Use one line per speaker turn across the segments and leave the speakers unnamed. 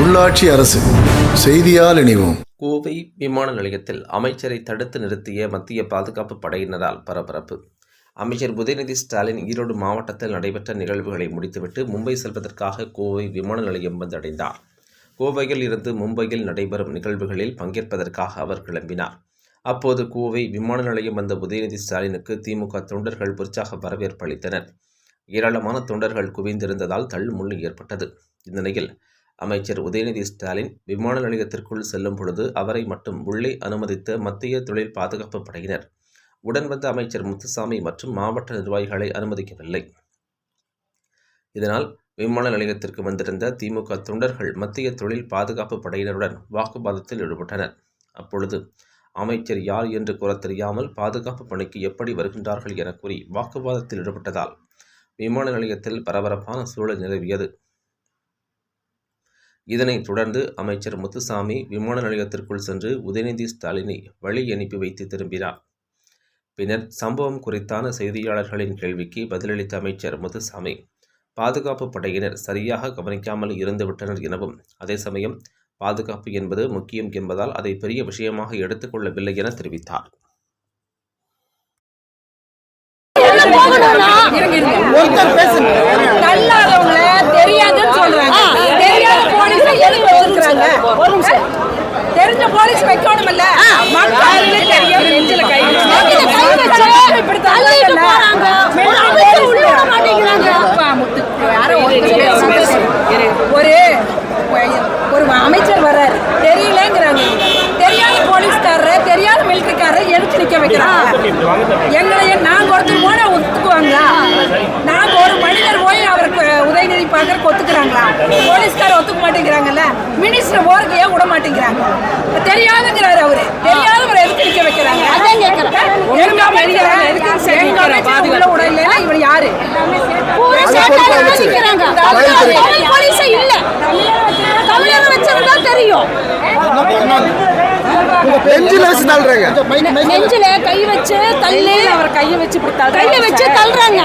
உள்ளாட்சி அரசு செய்தியால் இணைவோம்.
கோவை விமான நிலையத்தில் அமைச்சரை தடுத்து நிறுத்திய மத்திய பாதுகாப்பு படையினரால் பரபரப்பு. அமைச்சர் உதயநிதி ஸ்டாலின் ஈரோடு மாவட்டத்தில் நடைபெற்ற நிகழ்வுகளை முடித்துவிட்டு மும்பை செல்வதற்காக கோவை விமான நிலையம் வந்தடைந்தார். கோவையில் இருந்து மும்பையில் நடைபெறும் நிகழ்வுகளில் பங்கேற்பதற்காக அவர் கிளம்பினார். அப்போது கோவை விமான நிலையம் வந்த உதயநிதி ஸ்டாலினுக்கு திமுக தொண்டர்கள் உற்சாக வரவேற்பு அளித்தனர். ஏராளமான தொண்டர்கள் குவிந்திருந்ததால் தள்ளுமுள்ளு ஏற்பட்டது. இந்நிலையில் அமைச்சர் உதயநிதி ஸ்டாலின் விமான நிலையத்திற்குள் செல்லும் பொழுது அவரை மட்டும் உள்ளே அனுமதித்த மத்திய தொழில் பாதுகாப்பு படையினர். உடன் வந்த அமைச்சர் முத்துசாமி மற்றும் மாவட்ட நிர்வாகிகளை அனுமதிக்கவில்லை. இதனால் விமான நிலையத்திற்கு வந்திருந்த திமுக தொண்டர்கள் மத்திய தொழில் பாதுகாப்பு படையினருடன் வாக்குவாதத்தில் ஈடுபட்டனர். அப்பொழுது அமைச்சர் யார் என்று கூற தெரியாமல் பாதுகாப்பு பணிக்கு எப்படி வருகின்றார்கள் என கூறி வாக்குவாதத்தில் ஈடுபட்டதால் விமான நிலையத்தில் பரபரப்பான சூழல் நிலவியது. இதனைத் தொடர்ந்து அமைச்சர் முத்துசாமி விமான நிலையத்திற்குள் சென்று உதயநிதி ஸ்டாலினை வழி அனுப்பி வைத்து திரும்பினார். பின்னர் சம்பவம் குறித்தான செய்தியாளர்களின் கேள்விக்கு பதிலளித்த அமைச்சர் முத்துசாமி பாதுகாப்பு படையினர் சரியாக கவனிக்காமல் இருந்துவிட்டனர் எனவும் அதே சமயம் பாதுகாப்பு என்பது முக்கியம் என்பதால் அதை பெரிய விஷயமாக எடுத்துக்கொள்ளவில்லை என தெரிவித்தார்.
ஒருத்தர் பேசுங்க
கல்லாதவங்கள தெரியாதுன்னு சொல்றாங்க தெரியாத போலீஸ எதுக்கு வச்சிருக்காங்க ஒரு நிமிஷம். தெரிஞ்ச போலீஸ் வைக்கணும் இல்ல மக்களுக்கு தெரியும். நெஞ்சில கை இப்படி தள்ளிட்டு போறாங்க. ஒரு அமைச்சர் உள்ள விட மாட்டேங்கிறாங்க. ஒரு ஒரு அமைச்சர் வர்றாரு. தெரியலங்கிறாங்க. தெரியாத போலீஸ்காரர் தெரியாத மிலிட்டரிக்காரர் எதுக்கு நிக்க வைக்கிறாங்க. எங்களை நாங்க ஒருத்தர் போன ஒத்துக்குவாங்களா நாங்க ஒரு மனிதர் போய் அவருக்கு உதயநிதி பார்க்கறதுக்கு ஒத்துக்கிறாங்களா போலீஸ்கார ஒத்துக்க மாட்டேங்கிறாங்கல்ல மினிஸ்டர் போறதுக்கு ஏன் விட மாட்டேங்கிறாங்க. தெரியாதுங்கிறாரு அவரு. தெரியாதவர் எதுக்கு நிக்க வைக்கிறாங்க. அதான் இல்லைன்னா இவர் யாரு பூரா சேட்டாளி நிக்கிறாங்க தமிழ் போலீஸே இல்ல தமிழக வச்சிருந்தா தெரியும்
நெஞ்சில வச்சு தள்ளுறீங்க
நெஞ்சில கை வச்சு தள்ளி அவர் கையை வச்சு கையை வச்சு தள்ளுறாங்க.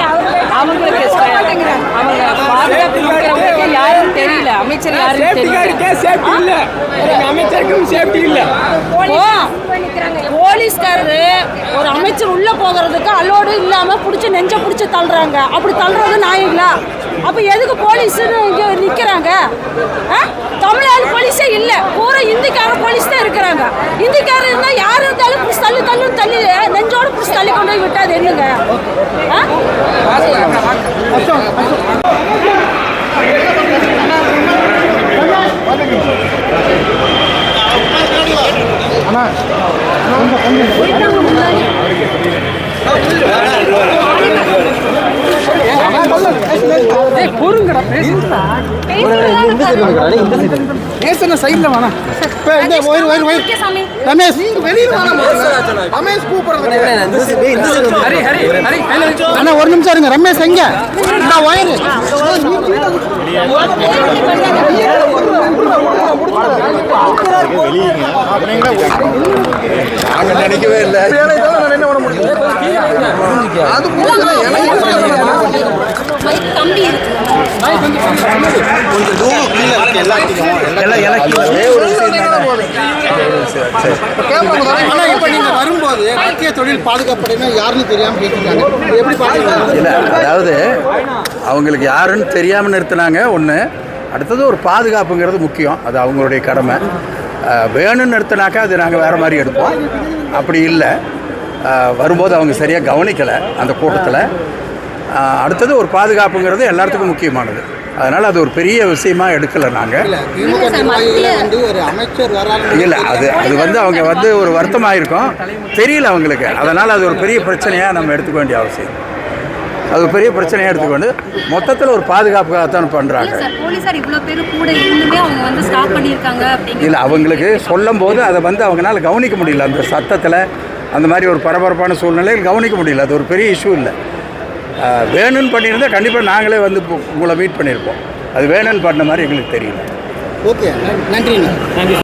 அவங்களுக்கு அவங்க பாதுகாப்பு இருக்கிறவங்களுக்கு யாரும் தெரியல. அமைச்சர் யாரும் தெரியல.
சேஃப்டி இல்ல. அமைச்சருக்கும் சேஃப்டி இல்ல.
போலீஸ்காரரு ஒரு அமைச்சர் உள்ள போகிறதுக்கு அலோடு இல்லாம புடிச்சு நெஞ்ச புடிச்சு தள்ளுறாங்க. அப்படி தள்ளுறது நாயங்களா அப்போ எதுக்கு போலீஸ்னு இங்கே நிற்கிறாங்க தமிழ்நாடு போலீஸே இல்லை பூரா இந்திக்கார போலீஸ் தான் இருக்கிறாங்க இந்திக்கார இருந்தால் யார் இருந்தாலும் புடிச்சு தள்ளு தள்ளு தள்ளி நெஞ்சோடு பிடிச்சி தள்ளி கொண்டு போய் விட்டா அது என்னங்க ஆ?
பேசுன சைடுல வேணா இப்ப இந்த ஒயிர் ஒயிர் ஒயிர் ரமேஷ் நீங்க வெளியில வேணாம் ரமேஷ் கூப்பிடுறது
ஹரி ஹரி ஹரி
அண்ணா ஒரு நிமிஷம் இருங்க ரமேஷ் எங்க இந்த
நினைக்கவே இல்லை
அது ஆனா இப்ப நீங்க வரும்போது மத்திய தொழில் பாதுகாப்படையினர் யாருன்னு தெரியாமல் கேட்டிருக்காங்க எப்படி பாத்தீங்க
இல்லை அதாவது அவங்களுக்கு யாருன்னு தெரியாமல் நிறுத்தினாங்க. ஒன்று அடுத்தது ஒரு பாதுகாப்புங்கிறது முக்கியம். அது அவங்களுடைய கடமை. அஹ், வேணும்னு நிறுத்தினாக்கா அது நாங்கள் வேறு மாதிரி எடுப்போம். அப்படி இல்லை. வரும்போது அவங்க சரியாக கவனிக்கலை அந்த கூட்டத்தில். அடுத்தது ஒரு பாதுகாப்புங்கிறது எல்லாத்துக்கும் முக்கியமானது. அதனால் அது ஒரு பெரிய விஷயமா எடுக்கலை நாங்கள்
இல்ல
அது அது வந்து அவங்க வந்து ஒரு வருத்தமாக இருக்கும் தெரியல அவங்களுக்கு. அதனால் அது ஒரு பெரிய பிரச்சனையாக நம்ம எடுத்துக்க வேண்டிய அவசியம். அது ஒரு பெரிய பிரச்சனையாக எடுத்துக்கொண்டு மொத்தத்தில் ஒரு பாதுகாப்புக்காகத்தான் பண்ணுறாங்க
சார் போலீஸார் இவ்வளோ பேர் கூட இருந்துமே அவங்க வந்து ஸ்டாப் பண்ணியிருக்காங்க அப்படிங்கிற
இல்லை அவங்களுக்கு சொல்லும் போது அதை வந்து அவங்களால கவனிக்க முடியல. அந்த சத்தத்தில் அந்த மாதிரி ஒரு பரபரப்பான சூழ்நிலையில் கவனிக்க முடியல. அது ஒரு பெரிய இஷ்யூ இல்லை. வேணும்னு பண்ணியிருந்தால் கண்டிப்பாக நாங்களே வந்து உங்களை மீட் பண்ணியிருப்போம். அது வேணும்னு பண்ண மாதிரி எங்களுக்கு தெரியல.
ஓகே நன்றிங்க